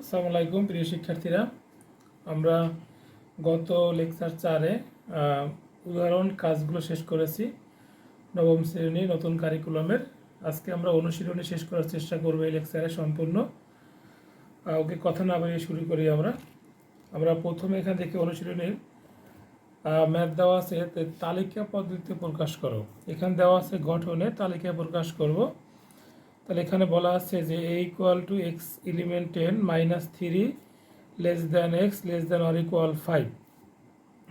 আসসালামু আলাইকুম, প্রিয় শিক্ষার্থীরা। আমরা গত লেকচার চারে উদাহরণ কাজগুলো শেষ করেছি। নবম শ্রেণি নতুন কারিকুলামের। আজকে আমরা অনুশীলনী শেষ করার চেষ্টা করব এই লেকচারে সম্পূর্ণ। ওকে কথা না বাড়িয়ে শুরু করি আমরা। আমরা প্রথমে এখান থেকে অনুশীলনীর ম্যাথ দেওয়া আছে তালিকা পদ্ধতিতে প্রকাশ করো। এখানে দেওয়া আছে গঠনে তালিকা প্রকাশ করব। তাহলে এখানে বলা আছে যে A equal to X element ten minus three less than X less than or equal five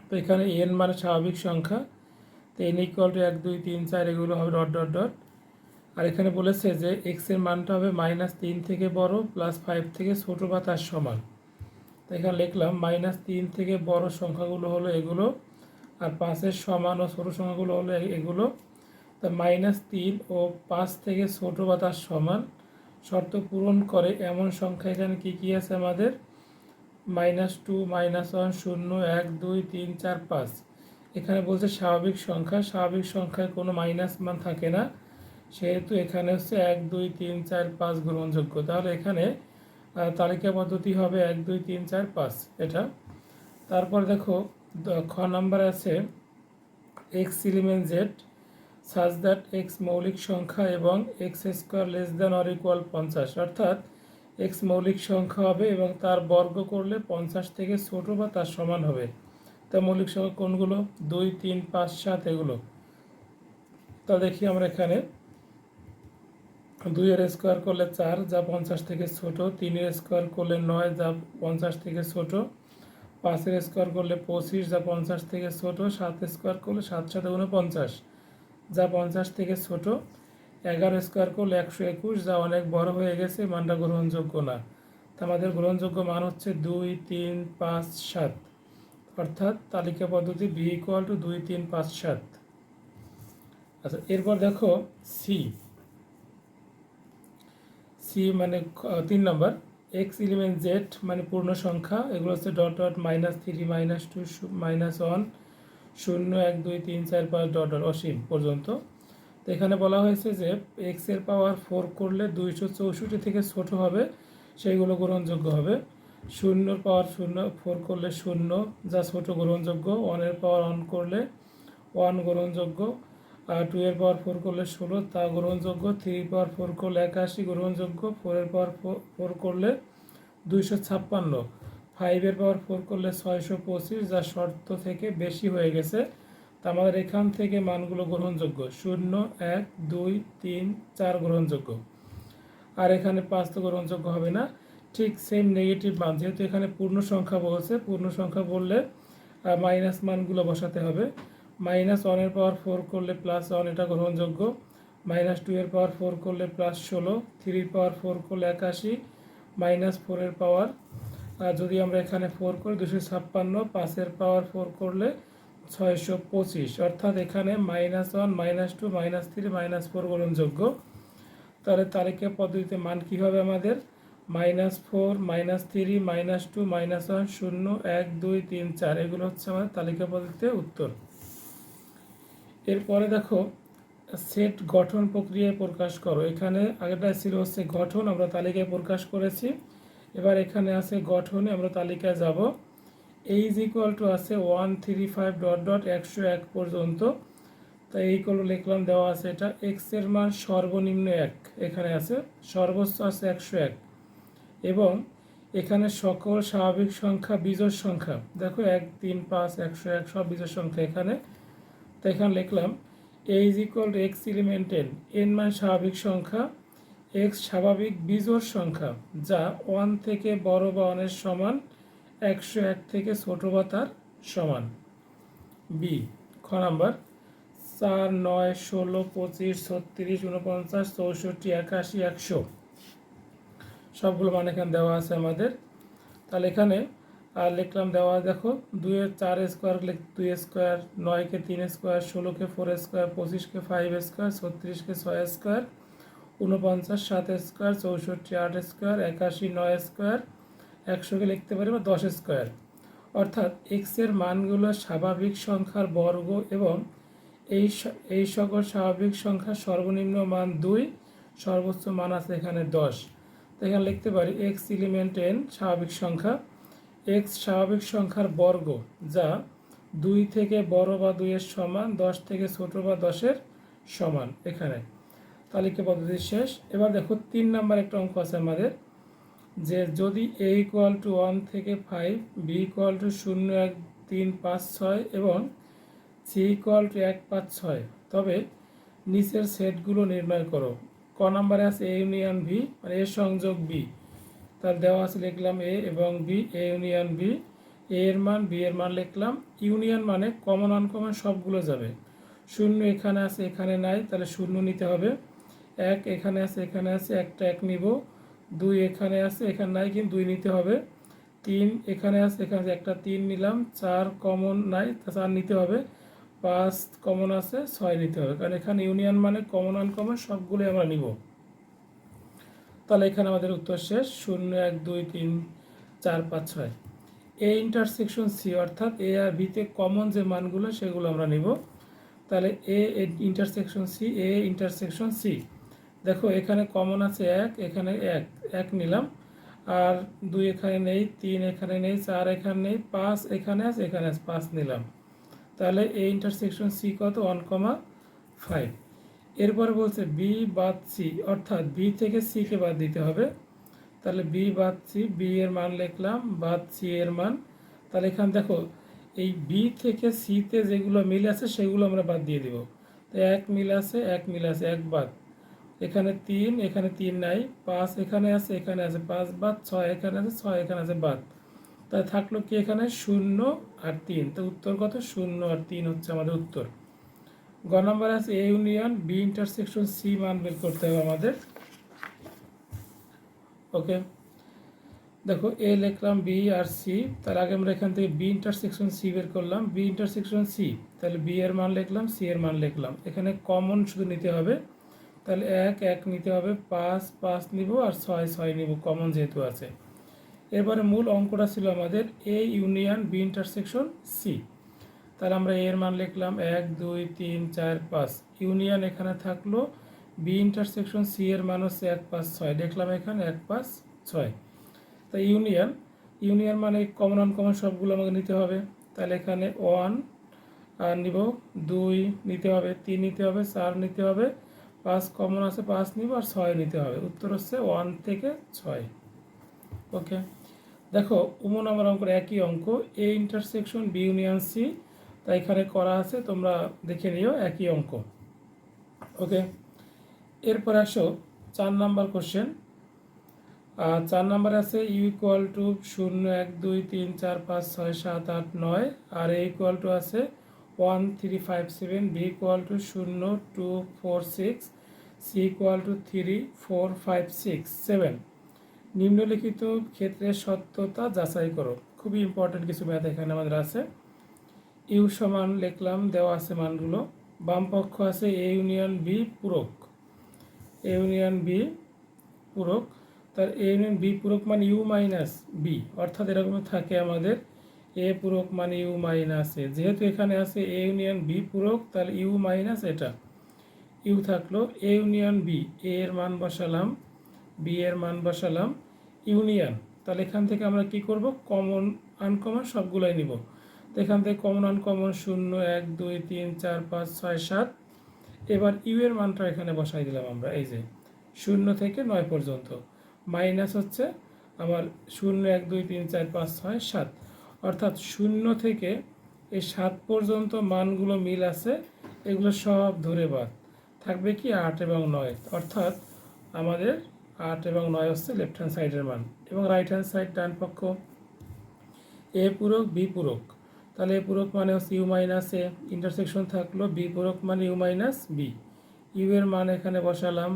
তো এখানে এন মানে স্বাভাবিক সংখ্যা। তো এন ইকুয়াল টু এক, দুই, তিন, চার এগুলো হবে ডট ডট ডট আর এখানে বলেছে যে এক্সের মানটা হবে মাইনাস তিন থেকে বড় প্লাস ফাইভ থেকে ছোট বা তার সমান। তো এখানে লিখলাম মাইনাস তিন থেকে বড় সংখ্যাগুলো হলো এগুলো, আর পাঁচের সমান ও ছোটো সংখ্যাগুলো হলো এগুলো। তা মাইনাস তিন ও পাঁচ থেকে ছোট বা তার সমান। শর্ত পূরণ করে এমন সংখ্যা এখানে কি কি আছে আমাদের? মাইনাস টু, মাইনাস ওয়ান, শূন্য, এক, দুই, তিন, চার, পাঁচ। এখানে বলছে স্বাভাবিক সংখ্যা। স্বাভাবিক সংখ্যায় কোনো মাইনাস মান থাকে না। সেহেতু এখানে হচ্ছে এক, দুই, তিন, চার, পাঁচ গ্রহণযোগ্য। তাহলে এখানে তালিকা পদ্ধতি হবে এক, দুই, তিন, চার, পাঁচ। এটা। তারপর দেখো খ নাম্বার আছে X element Z such that X মৌলিক সংখ্যা এবং X square less than or equal পঞ্চাশ। অর্থাৎ এক্স মৌলিক সংখ্যা হবে এবং তার বর্গ করলে পঞ্চাশ থেকে ছোট বা তার সমান হবে। তা মৌলিক সংখ্যা কোনগুলো? দুই, তিন, পাঁচ, সাত, এগুলো। তা দেখি আমরা এখানে। দুইয়ের স্কোয়ার করলে চার, যা পঞ্চাশ থেকে ছোট। তিনের স্কোয়ার করলে নয়, যা পঞ্চাশ থেকে ছোট। পাঁচের স্কোয়ার করলে পঁচিশ, যা পঞ্চাশ থেকে ছোট। সাত স্কোয়ার করলে সাত সাথে উনপঞ্চাশ যা পঞ্চাশ থেকে ছোট। এগারো স্কোয়ার করলে একশো একুশ, যা অনেক বড় হয়ে গেছে, মানটা গ্রহণযোগ্য না। তা আমাদের গ্রহণযোগ্য মান হচ্ছে দুই, তিন, পাঁচ, সাত। অর্থাৎ তালিকা পদ্ধতি বি ইকুয়াল টু দুই, তিন, পাঁচ, সাত। আচ্ছা এরপর দেখো সি সি মানে তিন নম্বর। এক্স ইলিমেন্ট জেড মানে পূর্ণ সংখ্যা এগুলো হচ্ছে dot dot minus three minus two minus one শূন্য এক দুই তিন চার পাঁচ ডট অসীম পর্যন্ত। তো এখানে বলা হয়েছে যে এক্সের পাওয়ার ফোর করলে দুইশো চৌষট্টি থেকে ছোট হবে, সেইগুলো গ্রহণযোগ্য হবে। শূন্যর পাওয়ার শূন্য ফোর করলে শূন্য, যা ছোট গ্রহণযোগ্য। ওয়ানের পাওয়ার অন করলে ওয়ান গ্রহণযোগ্য। আর টু এর পাওয়ার ফোর করলে ষোলো, তা গ্রহণযোগ্য। থ্রি পাওয়ার ফোর করলে একাশি, গ্রহণযোগ্য। ফোরের পাওয়ার ফোর করলে দুইশো ছাপ্পান্ন। ফাইভের পাওয়ার ফোর করলে ছয়শো পঁচিশ, যা শর্ত থেকে বেশি হয়ে গেছে। তা আমাদের এখান থেকে মানগুলো গ্রহণযোগ্য। শূন্য, এক, দুই, তিন, চার গ্রহণযোগ্য। আর এখানে পাঁচ তো গ্রহণযোগ্য হবে না। ঠিক সেম নেগেটিভ মান। যেহেতু এখানে পূর্ণ সংখ্যা বলছে, পূর্ণ সংখ্যা বললে মাইনাস মানগুলো বসাতে হবে। মাইনাস ওয়ানের পাওয়ার ফোর করলে প্লাস ওয়ান এটা গ্রহণযোগ্য। মাইনাস টু এর পাওয়ার ফোর করলে প্লাস ষোলো থ্রির পাওয়ার ফোর করলে একাশি মাইনাস ফোরের পাওয়ার যদি আমরা এখানে ফোর করি দুশো ছাপ্পান্ন পাঁচের পাওয়ার ফোর করলে ছয়শো পঁচিশ। অর্থাৎ এখানে minus one minus two minus three minus four গ্রহণযোগ্য তাহলে তালিকা পদ্ধতিতে মান কী হবে আমাদের? Minus four minus three minus two minus one শূন্য, এক, দুই, তিন, চার। এগুলো হচ্ছে আমাদের তালিকা পদ্ধতিতে উত্তর। এরপরে দেখো সেট গঠন প্রক্রিয়ায় প্রকাশ করো। এখানে আগেটা ছিল হচ্ছে গঠন, আমরা তালিকায় প্রকাশ করেছি। এবার এখানে আছে গঠনে আমরা তালিকায় যাব। এইজ ইকুয়াল টু আছে one three five dot dot একশো এক পর্যন্ত। তাই এই করল লিখলাম, দেওয়া আছে এটা এক্সের মান সর্বনিম্ন এক। এখানে আছে সর্বোচ্চ আছে একশো এক। এবং এখানে সকল স্বাভাবিক সংখ্যা বিজোড় সংখ্যা। দেখো এক, তিন, পাঁচ, একশো এক, সব বিজোড় সংখ্যা এখানে। তো এখানে লিখলাম A is equal to X element N N মানে স্বাভাবিক সংখ্যা এক্স স্বাভাবিক বিজোড় সংখ্যা, যা ওয়ান থেকে বড় বা ওয়ানের সমান, একশো এক থেকে ছোট বা তার সমান। বি খ নাম্বার। চার, নয়, ষোলো, পঁচিশ, ছত্রিশ উনপঞ্চাশ চৌষট্টি, একাশি, একশো। সবগুলো মান এখানে দেওয়া আছে আমাদের। তাহলে এখানে, আর লিখলাম দেওয়া দেখো, দুইয়ের চার স্কোয়ার লিখ, দুই স্কোয়ার, নয়কে তিন স্কোয়ার, ষোলোকে ফোর স্কোয়ার, পঁচিশকে ফাইভ স্কোয়ার, ছত্রিশকে ছয় স্কোয়ার উনপঞ্চাশ সাত স্কোয়ার, চৌষট্টি, আট স্কোয়ার, একাশি, নয় স্কোয়ার, একশোকে লিখতে পারি বা দশ স্কোয়ার। অর্থাৎ এক্সের মানগুলো স্বাভাবিক সংখ্যার বর্গ এবং এই এই সকল স্বাভাবিক সংখ্যার সর্বনিম্ন মান দুই, সর্বোচ্চ মান আছে এখানে দশ। এখানে লিখতে পারি এক্স এলিমেন্ট এন স্বাভাবিক সংখ্যা এক্স স্বাভাবিক সংখ্যার বর্গ যা দুই থেকে বড় বা দুইয়ের সমান, দশ থেকে ছোট বা দশের সমান এখানে। তালিকা পদ্ধতি শেষ। এবার দেখো তিন নাম্বার একটা অঙ্ক আছে আমাদের, যে যদি এ ইকুয়াল টু ওয়ান থেকে ফাইভ বি ইকুয়াল টু শূন্য, এক, তিন, পাঁচ, ছয় এবং সি ইকুয়াল টু এক, পাঁচ, ছয়, তবে নিচের সেটগুলো নির্ণয় করো। ক নাম্বারে আছে এ ইউনিয়ন ভি মানে এ সংযোগ বি তার দেওয়া আছে লিখলাম এ এবং B A union B A এর মান বি এর মান লিখলাম। ইউনিয়ন মানে কমন আনকমন সবগুলো যাবে। শূন্য এখানে আছে, এখানে নাই, তাহলে শূন্য নিতে হবে। এক এখানে আছে এখানে আছে, একটা এক নিব। দুই এখানে আছে, এখানে নাই, কিন্তু দুই নিতে হবে। তিন এখানে আছে, এখানে একটা তিন নিলাম। চার কমন নাই চার নিতে হবে। পাঁচ কমন আছে, ছয় নিতে হবে। কারণ এখানে ইউনিয়ন মানে কমন আনকমন সবগুলোই আমরা নিব। তাহলে এখানে আমাদের উত্তর শেষ। শূন্য, এক, দুই, তিন, চার, পাঁচ, ছয়। এ ইন্টারসেকশন সি অর্থাৎ এ আর বিতে কমন যে মানগুলো, সেগুলো আমরা নিব। তাহলে A intersection C A intersection C দেখো, এখানে কমন আছে এক, এখানে এক। এক নিলাম। আর দুই এখানে নেই, তিন এখানে নেই, চার এখানে নেই, পাঁচ এখানে আছে এখানে আছে, পাঁচ নিলাম। তাহলে এ ইন্টারসেকশন সি কত? ওয়ান কমা ফাইভ এরপর বলছে বি বাদ সি অর্থাৎ বি থেকে সিকে বাদ দিতে হবে। তাহলে বি বাদ সি বি এর মান লিখলাম, বাদ সি এর মান। তাহলে এখানে দেখো, এই বি থেকে সিতে যেগুলো মিল আছে, সেগুলো আমরা বাদ দিয়ে দিব। তো এক মিল আছে, এক মিল আছে, এক বাদ। এখানে তিন এখানে তিন নাই, পাঁচ এখানে আছে এখানে আছে পাঁচ বাদ, ছয় এখানে আছে, ছয় এখানে আছে বাদ। তাই থাকল কি এখানে? শূন্য আর তিন। তো উত্তর কত? শূন্য আর তিন হচ্ছে আমাদের উত্তর। গ নাম্বার আছে A union B intersection C মান বের করতে হবে আমাদের। ওকে? দেখো এ লিখলাম বি আর সি তার আগে আমরা এখান থেকে বি ইন্টারসেকশন সি বের করলাম। বি ইন্টারসেকশন সি তাহলে বি এর মান লিখলাম সি এর মান লিখলাম। এখানে কমন শুধু নিতে হবে। তাহলে এক এক নিতে হবে, পাঁচ পাঁচ নিব আর ছয় ছয় নিব কমন যেহেতু আছে। এরপরে মূল অঙ্কটা ছিল আমাদের A union B intersection C তাহলে আমরা এর মান লিখলাম এক, দুই, তিন, চার, পাঁচ। ইউনিয়ন এখানে থাকল বি ইন্টারসেকশন সি এর মান হচ্ছে এক, পাঁচ, ছয়। দেখলাম এখানে এক, পাঁচ, ছয়। তা ইউনিয়ন ইউনিয়ন মানে কমন আনকমন সবগুলো আমাকে নিতে হবে। তাহলে এখানে ওয়ান আর নিব। দুই নিতে হবে, তিন নিতে হবে, চার নিতে হবে। পাঁচ কমন আছে পাঁচ নিব আর ছয় নিতে হবে। উত্তর হচ্ছে ওয়ান থেকে ছয়। ওকে? দেখো, উমো নাম্বার অঙ্কের একই অঙ্ক। A intersection B union C. তা এখানে করা আছে, তোমরা দেখে নিও, একই অঙ্ক। ওকে? এরপর আসো, চার নাম্বার কোশ্চেন চার নাম্বার আছে ইউ ইকুয়াল টু শূন্য, এক, দুই, তিন, চার, পাঁচ, ছয়, সাত, আট, নয়। আর এ ইকুয়াল টু আছে one three five seven B equal to শূন্য two four six C equal to three four five six seven নিম্নলিখিত ক্ষেত্রে সত্যতা যাচাই করো। খুবই ইম্পর্টেন্ট কিছু ম্যাথ এখানে আমাদের আছে। ইউ সমান লিখলাম, দেওয়া আছে মানগুলো। বাম পক্ষ আছে এ ইউনিয়ন বি পূরক। এ ইউনিয়ন বি পূরক। তার এ ইউনিয়ন বি পূরক মানে ইউ মাইনাস বি অর্থাৎ এরকম থাকে আমাদের এ পূরক মানে ইউ মাইনাস এ যেহেতু এখানে আছে এ ইউনিয়ন বি পূরক, তাহলে ইউ মাইনাস এটা। ইউ থাকল এ ইউনিয়ন বি, এ এর মান বসালাম, বি এর মান বসালাম, ইউনিয়ন। তাহলে এখান থেকে আমরা কি করব? কমন, আনকমন সবগুলোই নিব। তো এখান থেকে কমন, আনকমন শূন্য, এক, দুই, তিন, চার, পাঁচ, ছয়, সাত। এবার ইউ এর মানটা এখানে বসাই দিলাম আমরা, এই যে শূন্য থেকে নয় পর্যন্ত। মাইনাস হচ্ছে আমার শূন্য, এক, দুই, তিন, চার, পাঁচ, ছয়, সাত। অর্থাৎ শূন্য থেকে এই সাত পর্যন্ত মানগুলো মিল আছে, এগুলো সব ধরে বাদ। থাকবে কি আট এবং নয়? অর্থাৎ আমাদের আট এবং নয় হচ্ছে লেফট হ্যান্ড সাইডের মান। এবং রাইট হ্যান্ড সাইড ডান পক্ষ। এ পূরক, বি পূরক। তাহলে এ পূরক মানে হচ্ছে ইউ মাইনাস এ ইন্টারসেকশন থাকল বি পূরক মানে ইউ মাইনাস বি ইউ এর মান এখানে বসালাম।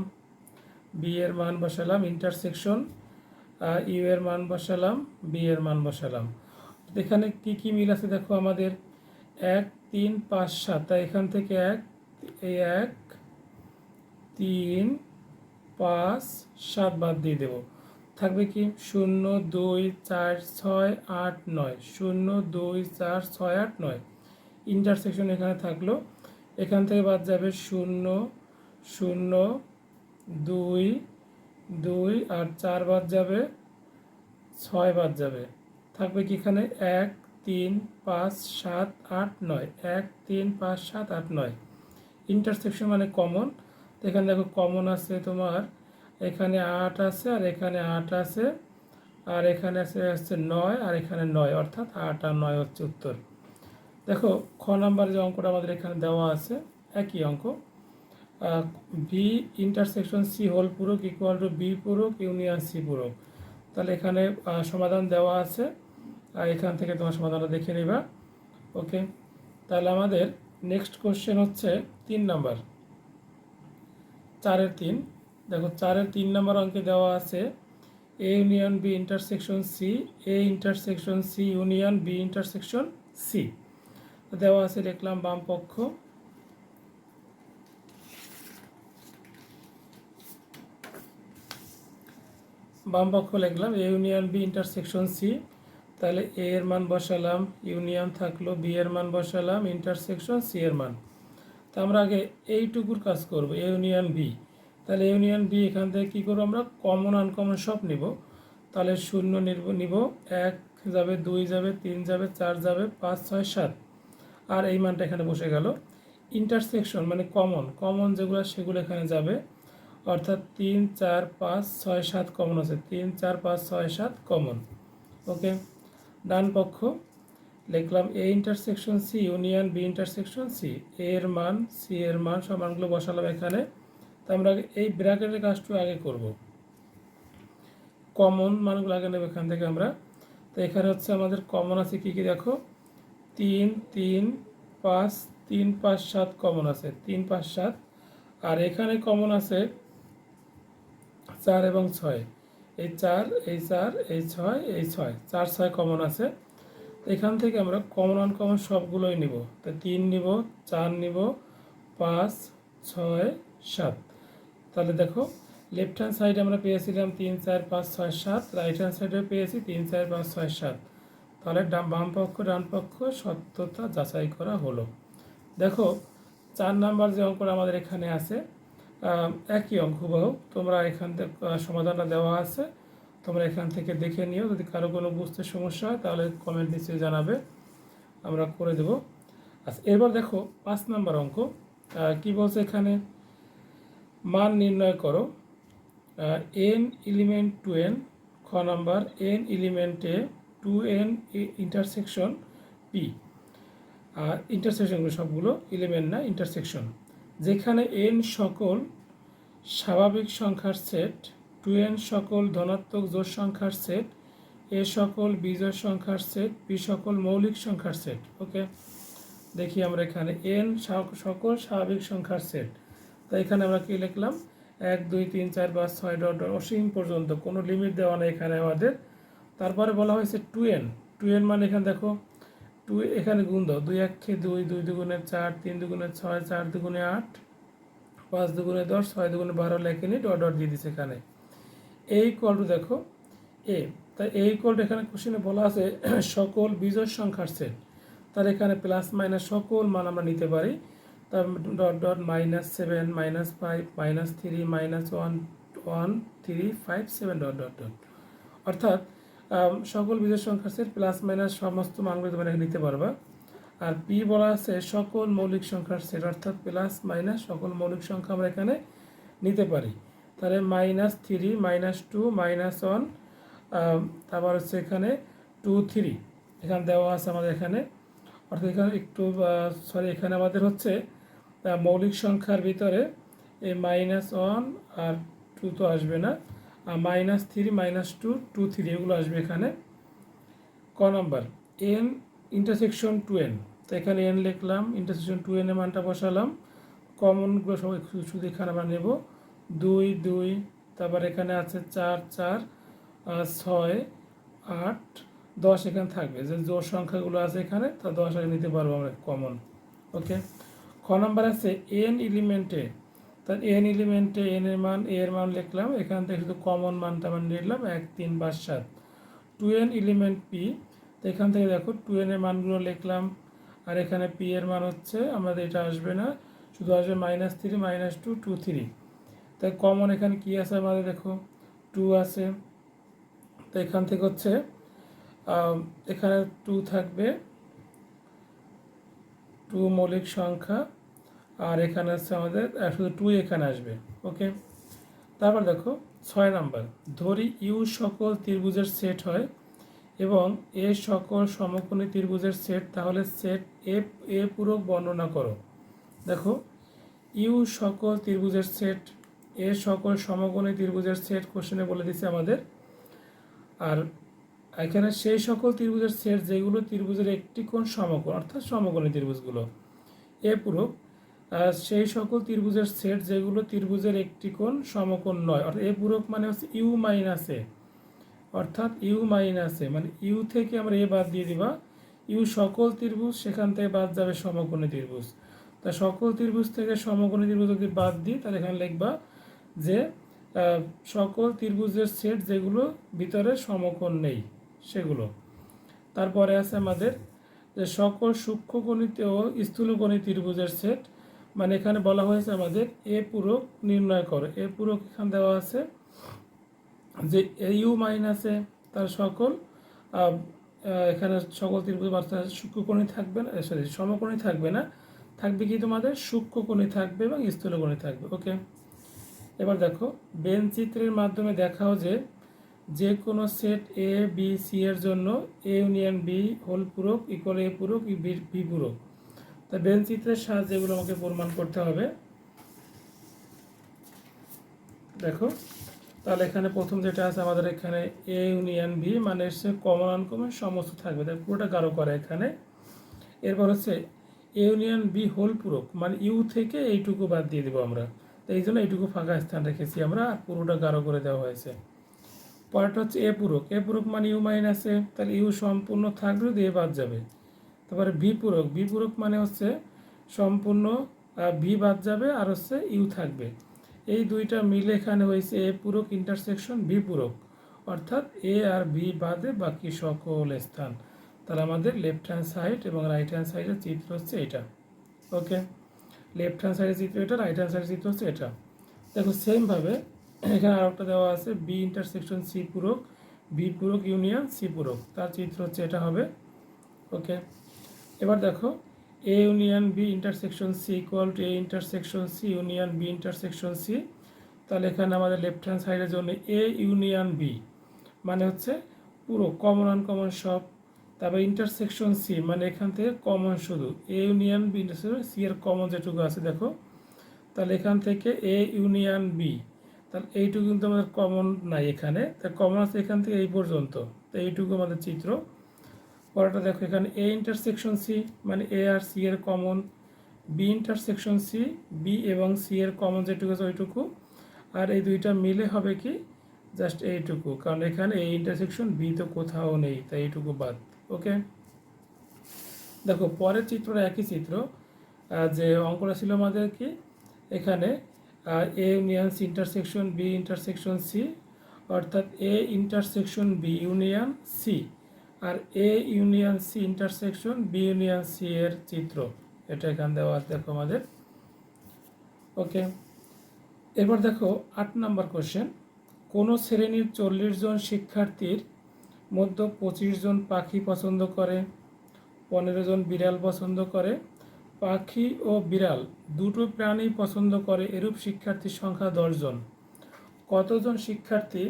বি এর মান বসালাম ইন্টারসেকশন ইউ এর মান বসালাম বি এর মান বসালাম। এখানে কি কি মিল আছে দেখো আমাদের? এক, তিন, পাঁচ, সাত। তাই এখান থেকে এক, এই এক তিন, পাঁচ, সাত বাদ দিয়ে দেব। থাকবে কি শূন্য, দুই, চার, ছয়, আট, নয়। শূন্য, দুই, চার, ছয়, আট, নয়। ইন্টারসেকশন এখানে থাকল। এখান থেকে বাদ যাবে শূন্য শূন্য, দুই দুই, আর চার বাদ যাবে, ছয় বাদ যাবে। থাকবে কি এখানে এক, তিন, পাঁচ, সাত, আট, নয়। এক, তিন, পাঁচ, সাত, আট, নয়। ইন্টারসেকশন মানে কমন এখানে দেখো কমন আছে তোমার, এখানে আট আছে আর এখানে আট আছে, আর এখানে আছে হচ্ছে নয় আর এখানে নয়, অর্থাৎ আট আর নয় হচ্ছে উত্তর। দেখো খ নাম্বার যে অঙ্কটা আমাদের এখানে দেওয়া আছে, একই অঙ্ক। বি ইন্টারসেকশন সি হোল পূরক ইকুয়াল টু বি পূরক ইউনিয়ন সি পূরক। তাহলে এখানে সমাধান দেওয়া আছে, আর এখান থেকে তোমার সমাধানটা দেখে নিবা। ওকে, তাহলে আমাদের নেক্সট কোশ্চেন হচ্ছে তিন নাম্বার। চারের তিন। দেখো, চারের তিন নাম্বার অঙ্কে দেওয়া আছে, A union, B intersection C, A intersection C union, B intersection C. দেওয়া আছে লিখলাম বাম পক্ষ। বাম পক্ষ লিখলাম, A union, B intersection C. তাহলে এ এর মান বসালাম, ইউনিয়ন থাকল, বি এর মান বসালাম, ইন্টারসেকশন সি এর মান। তা আমরা আগে এইটুকুর কাজ করব ইউনিয়ন বি তাহলে ইউনিয়ন বি এখান থেকে কী করব আমরা? কমন আনকমন সব নিব। তাহলে শূন্য নিব নিব, এক যাবে, দুই যাবে, তিন যাবে, চার যাবে, পাঁচ, ছয়, সাত। আর এই মানটা এখানে বসে গেল। ইন্টারসেকশন মানে কমন কমন যেগুলো, সেগুলো এখানে যাবে। অর্থাৎ তিন, চার, পাঁচ, ছয়, সাত কমন আছে। তিন, চার, পাঁচ, ছয়, সাত কমন ওকে ডান পক্ষ। লিখলাম A intersection C union B intersection C এর মান সি এর মান সব মানগুলো বসালাম এখানে। তো আমরা এই ব্র্যাকেটের কাজটু আগে করব। কমন মানগুলো আগে নেব এখান থেকে আমরা। তো এখানে হচ্ছে আমাদের কমন আছে কি কি দেখো? তিন তিন, পাঁচ তিন, পাঁচ, সাত কমন আছে। তিন, পাঁচ, সাত। আর এখানে কমন আছে চার এবং ছয়। এই চার এই চার, এই ছয় এই ছয়। চার, ছয় কমন আছে। এখান থেকে আমরা কমন আনকমন সবগুলোই নিব। তো তিন নিব, চার নিব, পাঁচ, ছয়, সাত। তাহলে দেখো লেফট হ্যান্ড সাইডে আমরা পেয়েছিলাম তিন, চার, পাঁচ, ছয়, সাত। রাইট হ্যান্ড সাইডে পেয়েছি তিন, চার, পাঁচ, ছয়, সাত। তাহলে বাম পক্ষ, ডান পক্ষ সত্যতা যাচাই করা হলো। দেখো, চার নাম্বার যে অঙ্কটা আমাদের এখানে আছে একই অঙ্ক, হুবহু। তোমরা এখান থেকে সমাধানটা দেওয়া আছে। তোমরা এখান থেকে দেখে নিও। যদি কারও কোনো বুঝতে সমস্যা হয়, তাহলে কমেন্ট নিচে জানাবে। আমরা করে দেব। আচ্ছা এবার দেখো পাঁচ নাম্বার অঙ্ক। কি বলছে এখানে? মান নির্ণয় করো। এন এলিমেন্ট টু এন খ নাম্বার এন এলিমেন্টে টু এন ইন্টারসেকশন পি আর ইন্টারসেকশনগুলো সবগুলো এলিমেন্ট না ইন্টারসেকশন যেখানে এন সকল স্বাভাবিক সংখ্যার সেট টু এন সকল ধনাত্মক জোড় সংখ্যার সেট, এ সকল বিজোড় সংখ্যার সেট পি সকল মৌলিক সংখ্যার সেট, ওকে? দেখি আমরা এখানে এন সকল স্বাভাবিক সংখ্যার সেট। তো এখানে আমরা কি লিখলাম? এক, দুই, তিন, চার, পাঁচ, ছয় ডট অসীম পর্যন্ত, কোনো লিমিট দেওয়া নেই এখানে আমাদের। তারপরে বলা হয়েছে টু এন টু এন মানে এখানে দেখো টু এখানে গুণ দাও, দুই একে দুই দুই দুগুণে চার, তিন দুগুণে ছয়, চার দুগুণে আট, পাঁচ দুগুণে দশ, ছয় দুগুণে বারো, লেখে নি, ডট ডট দিয়ে দিচ্ছে এখানে। এই কলটু দেখো এ তাই এই কলটা এখানে কোশ্চেনে বলা আছে, সকল বিজোড় সংখ্যার সেট। তার এখানে প্লাস মাইনাস সকল মান আমরা নিতে পারি। তার dot dot minus seven minus five minus three minus one one three five seven dot dot dot অর্থাৎ সকল বিজোড় সংখ্যার সেট প্লাস মাইনাস সমস্ত মানগুলো তোমরা নিতে পারবা। আর পি বলা আছে, সকল মৌলিক সংখ্যার সেট, অর্থাৎ প্লাস মাইনাস সকল মৌলিক সংখ্যা আমরা এখানে নিতে পারি। তাহলে minus three minus two minus one তারপর হচ্ছে এখানে টু থ্রি এখানে দেওয়া আছে আমাদের এখানে। অর্থাৎ এখানে একটু সরি এখানে আমাদের হচ্ছে মৌলিক সংখ্যার ভিতরে এই মাইনাস ওয়ান আর টু তো আসবে না। আর minus three minus two two three এগুলো আসবে এখানে। ক number N intersection two N তো এখানে এন লিখলাম ইন্টারসেকশন টু এনের মানটা বসালাম। কমনগুলো সব শুধু এখানে আমরা নেব। দুই দুই, তারপর এখানে আছে চার চার ছয়, আট, দশ এখানে থাকবে। যে জোর সংখ্যাগুলো আছে এখানে, তা দশ আগে নিতে পারব আমরা কমন ওকে খ নাম্বার আছে এন এলিমেন্টে তার এন এলিমেন্টে এন এর মান এ এর মান লিখলাম। এখান থেকে শুধু কমন মানটা আমরা নিলাম, এক, তিন, পাঁচ, সাত। টু এন এলিমেন্ট পি তো এখান থেকে দেখো টু এন এর মানগুলো লিখলাম। আর এখানে পি এর মান হচ্ছে, আমাদের এটা আসবে না, শুধু আসবে minus three minus two two three তাই কমন এখানে কি আছে আমাদের? দেখো টু আছে। তো এখান থেকে হচ্ছে এখানে টু থাকবে। টু মৌলিক সংখ্যা। আর এখানে হচ্ছে আমাদের শুধু টু এখানে আসবে। ওকে তারপর দেখো, ছয় নাম্বার। ধরি ইউ সকল ত্রিভুজের সেট হয় এবং এ সকল সমকোণী ত্রিভুজের সেট তাহলে সেট এ এ পুরো বর্ণনা করো। দেখো ইউ সকল ত্রিভুজের সেট এ সকল সমকোণী ত্রিভুজের সেট কোশ্চেনে বলে দিছে আমাদের। আর এখানে সেই সকল ত্রিভুজের সেট যেগুলো ত্রিভুজের একটি কোণ সমকোণ অর্থাৎ সমকোণী ত্রিভুজগুলো এ আহ, সেই সকল ত্রিভুজের সেট যেগুলো ত্রিভুজের একটি কোণ সমকোণ নয় অর্থাৎ এ পূরক মানে হচ্ছে ইউ মাইনাস এ অর্থাৎ ইউ মাইনাস এ মানে ইউ থেকে আমরা এ বাদ দিয়ে দিবা ইউ সকল ত্রিভুজ সেখান থেকে বাদ যাবে সমকোণী ত্রিভুজ। তা সকল ত্রিভুজ থেকে সমকোণী ত্রিভুজ যদি বাদ দিই তাহলে এখানে লিখবা যে সকল ত্রিভুজের সেট যেগুলো ভিতরে সমকোণ নেই, সেগুলো। তারপরে আছে আমাদের যে সকল সূক্ষ্মকণিত ও স্থূলকণি ত্রিভুজের সেট মানে এখানে বলা হয়েছে আমাদের এ পূরক নির্ণয় করো। এ পূরক এখানে দেওয়া আছে যে এ ইউ মাইনাসে তার সকল এখানে সকল ত্রিভুজ অর্থাৎ সূক্ষ্মকণি থাকবে না সরি সমকোণী থাকবে না। থাকবে কি তোমাদের? সূক্ষ্মকণি থাকবে এবং স্থূলকণি থাকবে ওকে এবার দেখো, বেন চিত্রের মাধ্যমে দেখাও যে যে কোনো সেট এ বি সি এর জন্য এ ইউনিয়ন বি হোল পূরক ইকুয়াল এ পূরক বি পূরক তা বেন চিত্রের সাহায্যে এগুলো আমাকে প্রমাণ করতে হবে। দেখো, তাহলে এখানে প্রথম যেটা আছে, আমাদের এখানে এ ইউনিয়ন বি মানে হচ্ছে কমন আনকমন সমস্ত থাকবে। তাই পুরোটা গাঢ় করে এখানে। এরপর হচ্ছে এ ইউনিয়ন বি হোল পূরক মানে ইউ থেকে এইটুকু বাদ দিয়ে দেবো আমরা। তো এই জন্য এইটুকু ফাঁকা স্থান রেখেছি আমরা, পুরোটা গাঢ় করে দেওয়া হয়েছে। পরেরটা হচ্ছে এ পূরক। এ পূরক মানে ইউ মাইনাসে তাহলে ইউ সম্পূর্ণ থাকলে দিয়ে বাদ যাবে। তারপরে ভি পূরক। ভি পূরক মানে হচ্ছে সম্পূর্ণ ভি বাদ যাবে আর হচ্ছে ইউ থাকবে। এই দুইটা মিলে এখানে হয়েছে এ পূরক ইন্টারসেকশন ভি পূরক। অর্থাৎ এ আর বি বাদে বাকি সকল স্থান। তাহলে আমাদের লেফট হ্যান্ড সাইড এবং রাইট হ্যান্ড সাইডের চিত্র হচ্ছে এটা। ওকে লেফট হ্যান্ড সাইডের চিত্র এটা রাইট হ্যান্ড সাইডের চিত্র হচ্ছে এটা। দেখো সেমভাবে এখানে আরেকটা দেওয়া আছে বি ইন্টারসেকশন সি পূরক বি পূরক ইউনিয়ন সি পূরক। তার চিত্র হচ্ছে এটা হবে। ওকে এবার দেখো A union B intersection C equal to A intersection C union B intersection C তাহলে এখানে আমাদের লেফট হ্যান্ড সাইডের জন্য এ ইউনিয়ন বি মানে হচ্ছে পুরো কমন আনকমন সব। তারপর ইন্টারসেকশন সি মানে এখান থেকে কমন শুধু। A union B intersection C এর কমন যেটুকু আছে, দেখো। তাহলে এখান থেকে এ ইউনিয়ন বি তাহলে এইটুকু কিন্তু আমাদের কমন নাই এখানে। তা কমন আছে এখান থেকে এই পর্যন্ত। তো এইটুকু আমাদের চিত্র। পরেরটা দেখো, এখানে এ ইন্টারসেকশন সি মানে এ আর সি এর common B intersection C B এবং সি এর কমন যেটুকু আছে ওইটুকু। আর এই দুইটা মিলে হবে কি? জাস্ট এইটুকু। কারণ এখানে এই ইন্টারসেকশন বি তো কোথাও নেই, তাই এইটুকু বাদ। ওকে দেখো, পরের চিত্রটা একই চিত্র যে অঙ্কটা ছিল আমাদের কি এখানে A union C intersection B intersection C অর্থাৎ A intersection B union C R A union C intersection B union C এর চিত্র। এটা এখানে দেওয়া আছে, দেখো আমাদের। ওকে এবার দেখো, আট নাম্বার কোশ্চেন কোনো শ্রেণির চল্লিশ জন শিক্ষার্থীর মধ্যে পঁচিশ জন পাখি পছন্দ করে, পনেরো জন বিড়াল পছন্দ করে। পাখি ও বিড়াল দুটো প্রাণী পছন্দ করে এরূপ শিক্ষার্থীর সংখ্যা দশজন কতজন শিক্ষার্থী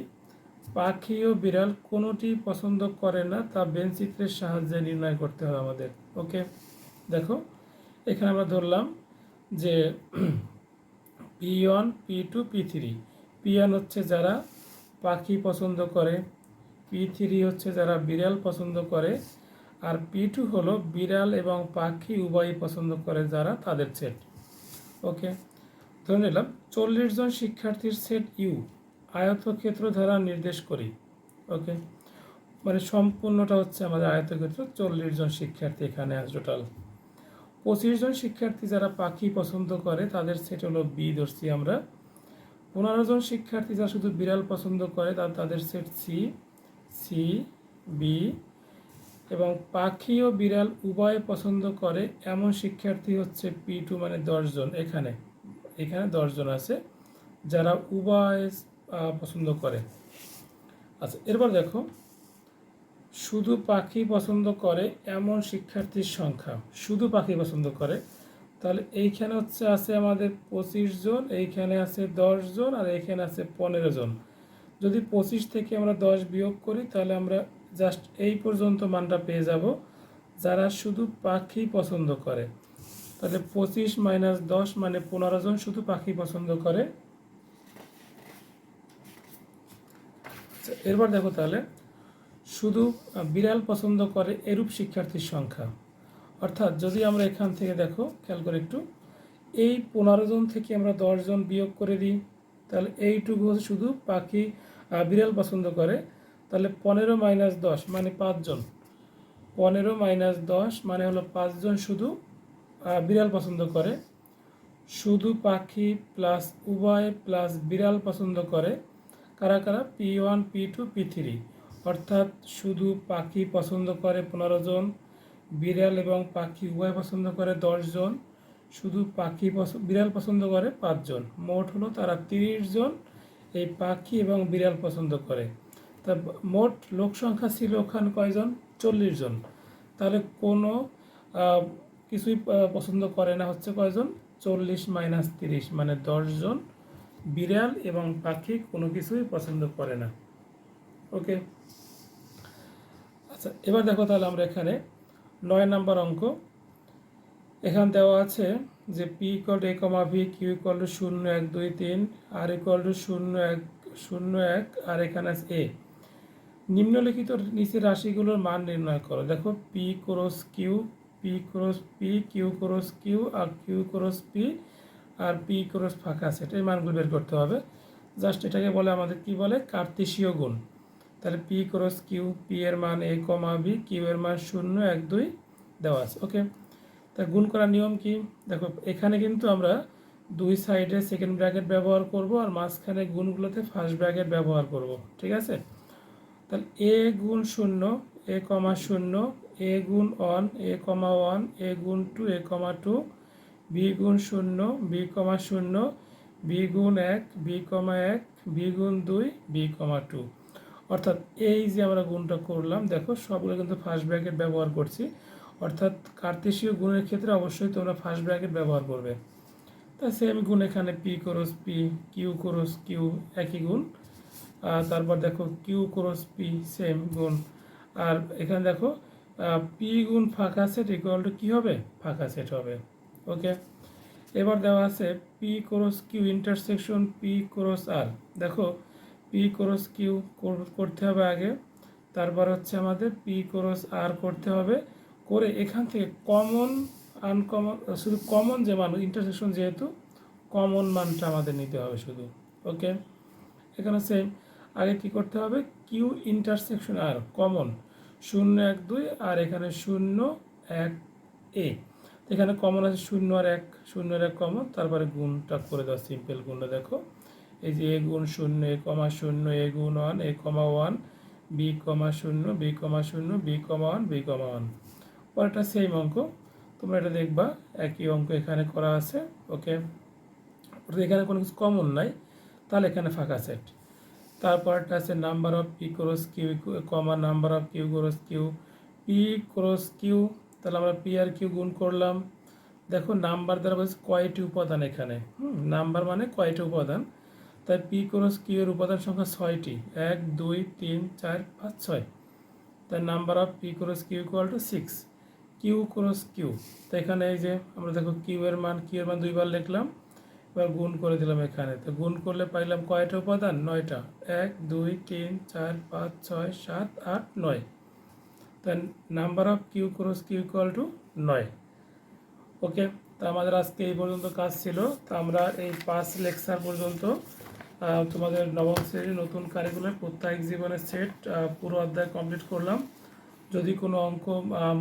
পাখি ও বিড়াল কোনোটি পছন্দ করে না তা বেঞ্চিত্রের সাহায্যে নির্ণয় করতে হবে আমাদের। ওকে? দেখো, এখানে আমরা ধরলাম যে P one, P two, P three. P one হচ্ছে যারা পাখি পছন্দ করে। পি থ্রি হচ্ছে যারা বিড়াল পছন্দ করে, আর পি টু হলো বিড়াল এবং পাখি উভয়ই পছন্দ করে যারা তাদের সেট ওকে ধরে নিলাম চল্লিশ জন শিক্ষার্থীর সেট ইউ আয়তক্ষেত্র দ্বারা নির্দেশ করি। ওকে মানে সম্পূর্ণটা হচ্ছে আমাদের আয়তক্ষেত্র, চল্লিশ জন শিক্ষার্থী এখানে আছে টোটাল পঁচিশ জন শিক্ষার্থী যারা পাখি পছন্দ করে, তাদের সেট হলো বি ধরছি আমরা। পনেরো জন শিক্ষার্থী যারা শুধু বিড়াল পছন্দ করে তাদের সেট সি সি, বি এবং পাখি ও বিড়াল উভয় পছন্দ করে। এমন শিক্ষার্থী হচ্ছে পি টু মানে দশজন। এখানে এখানে দশজন আছে যারা উভয় পছন্দ করে। আচ্ছা এরপর দেখো, শুধু পাখি পছন্দ করে এমন শিক্ষার্থীর সংখ্যা। শুধু পাখি পছন্দ করে। তাহলে এইখানে হচ্ছে আছে আমাদের পঁচিশ জন, এইখানে আছে দশ জন, আর এইখানে আছে পনেরো জন। যদি পঁচিশ থেকে আমরা দশ বিয়োগ করি তাহলে আমরা জাস্ট এই পর্যন্ত মানটা পেয়ে যাব। যারা শুধু পাখি পছন্দ করে তাহলে পঁচিশ মাইনাস দশ মানে পনেরো জন শুধু পাখি পছন্দ করে। আচ্ছা, এরপর দেখো তাহলে শুধু বিড়াল পছন্দ করে এরূপ শিক্ষার্থীর সংখ্যা। অর্থাৎ যদি আমরা এখান থেকে দেখো খেয়াল করে একটু এই পনেরো জন থেকে আমরা দশ জন বিয়োগ করে দিই তাহলে এইটুকু শুধু পাখি বিড়াল পছন্দ করে, তাহলে পনেরো মাইনাস দশ মানে পাঁচজন। পনেরো মাইনাস দশ মানে হলো পাঁচজন শুধু বিড়াল পছন্দ করে। শুধু পাখি প্লাস উভয় প্লাস বিড়াল পছন্দ করে। কারা কারা? P one P two P three অর্থাৎ শুধু পাখি পছন্দ করে পনেরো জন, বিড়াল এবং পাখি উভয় পছন্দ করে দশ জন, শুধু পাখি পছ- বিড়াল পছন্দ করে পাঁচজন। মোট হলো তারা তিরিশ জন এই পাখি এবং বিড়াল পছন্দ করে। তা মোট লোক সংখ্যা ছিল ওখানে কয়জন? চল্লিশ জন। তাহলে কোনো কিছুই পছন্দ করে না হচ্ছে কয়জন? চল্লিশ মাইনাস তিরিশ মানে দশজন বিড়াল এবং পাখি কোনো কিছুই পছন্দ করে না। ওকে? আচ্ছা এবার দেখো তাহলে আমরা এখানে নয় নাম্বার অঙ্ক। এখানে দেওয়া আছে যে P equal A comma V Q equal শূন্য, এক, দুই, তিন আর ইকল শূন্য, এক শূন্য, এক, আর এখানে আছে এ নিম্নলিখিত নিচের রাশিগুলোর মান নির্ণয় করো। দেখো P cross Q P cross P Q cross Q আর কিউ ক্রস পি আর পি ক্রস ফাঁকা সেট এই মানগুলো বের করতে হবে। জাস্ট এটাকে বলে আমাদের কি বলে? কার্তেশীয় গুণ। তাহলে পি ক্রস কিউ পি এর মান এ কমা বি কিউ এর মান শূন্য, এক, দুই দেওয়া আছে। ওকে? তা গুণ করার নিয়ম কি? দেখো, এখানে কিন্তু আমরা দুই সাইডে সেকেন্ড ব্র্যাকেট ব্যবহার করব আর মাঝখানে গুণগুলোতে ফার্স্ট ব্র্যাকেট ব্যবহার করব, ঠিক আছে? তাহলে এ গুণ শূন্য এ কমা শূন্য এ গুণ one A comma one A গুণ two A comma two B গুণ শূন্য বি কমা শূন্য বি গুণ এক বি কমা এক বি গুণ দুই বি কমা টু অর্থাৎ এই যে আমরা গুণটা করলাম, দেখো সবগুলো কিন্তু ফার্স্ট ব্র্যাকেট ব্যবহার করছি। অর্থাৎ কার্তেশীয় গুণের ক্ষেত্রে অবশ্যই তোমরা ফার্স্ট ব্র্যাকেট ব্যবহার করবে। তা সেম গুণ এখানে P cross P Q cross Q একই গুণ। তারপর দেখো কিউ ক্রস পি সেম গুণ। আর এখানে দেখো পি গুণ ফাঁকা সেট ইকুয়াল টু কী হবে? ফাঁকা সেট হবে। ওকে এবার দেওয়া আছে P cross Q intersection P cross আর দেখো পি ক্রস কিউ করতে হবে আগে। তারপর হচ্ছে আমাদের পি ক্রস আর করতে হবে। করে এখান থেকে কমন আনকমন শুধু কমন যে মান ইন্টারসেকশন যেহেতু কমন মানটা আমাদের নিতে হবে শুধু ওকে এখানে সেম আগে কি করতে হবে? কিউ ইন্টারসেকশন আর কমন শূন্য এক দুই, আর এখানে শূন্য এক এ। এখানে কমন আছে শূন্য আর এক, শূন্য আর এক কমন তারপরে গুণটা করে দাও সিম্পল গুণটা দেখো। এই যে এ গুণ শূন্য, এ কমা শূন্য, এ গুণ one, A comma one, B comma শূন্য, বি কমা শূন্য, B comma one, B comma one. পরেরটা সেম অঙ্ক। তোমরা এটা দেখবা, একই অঙ্ক এখানে করা আছে ওকে এখানে কোনো কিছু কমন নাই, তাহলে এখানে ফাঁকা সেট তারপরটা আছে number of P cross Q comma number of Q cross Q P cross Q তাহলে আমরা পি আর কিউ গুণ করলাম। দেখো নাম্বার দ্বারা বলছে কয়টি উপাদান এখানে? হুম নাম্বার মানে কয়টি উপাদান? তাই পি ক্রস কিউ এর উপাদান সংখ্যা ছয়টি, এক, দুই, তিন, চার, পাঁচ, ছয়। তাই number of P cross Q equal to six Q cross Q তো এখানে এই যে আমরা দেখো কিউ এর মান কিউ এর মান দুইবার লিখলাম, এবার গুণ করে দিলাম এখানে। তো গুণ করলে পাইলাম কয়টা উপাদান? নয়টা। এক, দুই, তিন, চার, পাঁচ, ছয়, সাত, আট, নয়। তাই number of Q cross Q equal to নয়। ওকে তা আমাদের আজকে এই পর্যন্ত কাজ ছিল। তো আমরা এই পাঁচ লেকচার পর্যন্ত তোমাদের নবম শ্রেণির নতুন কারিকুলার প্রত্যায়িক জীবনের সেট পুরো অধ্যায় কমপ্লিট করলাম। যদি কোনো অঙ্ক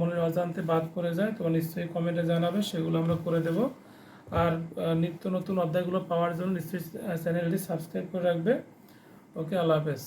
মনের অজান্তে বাদ পড়ে যায়, তো নিশ্চয়ই কমেন্টে জানাবে, সেগুলো আমরা করে দেব। আর নিত্য নতুন অধ্যায়গুলো পাওয়ার জন্য নিশ্চয়ই চ্যানেলটি সাবস্ক্রাইব করে রাখবে। ওকে, আল্লাহ হাফেজ।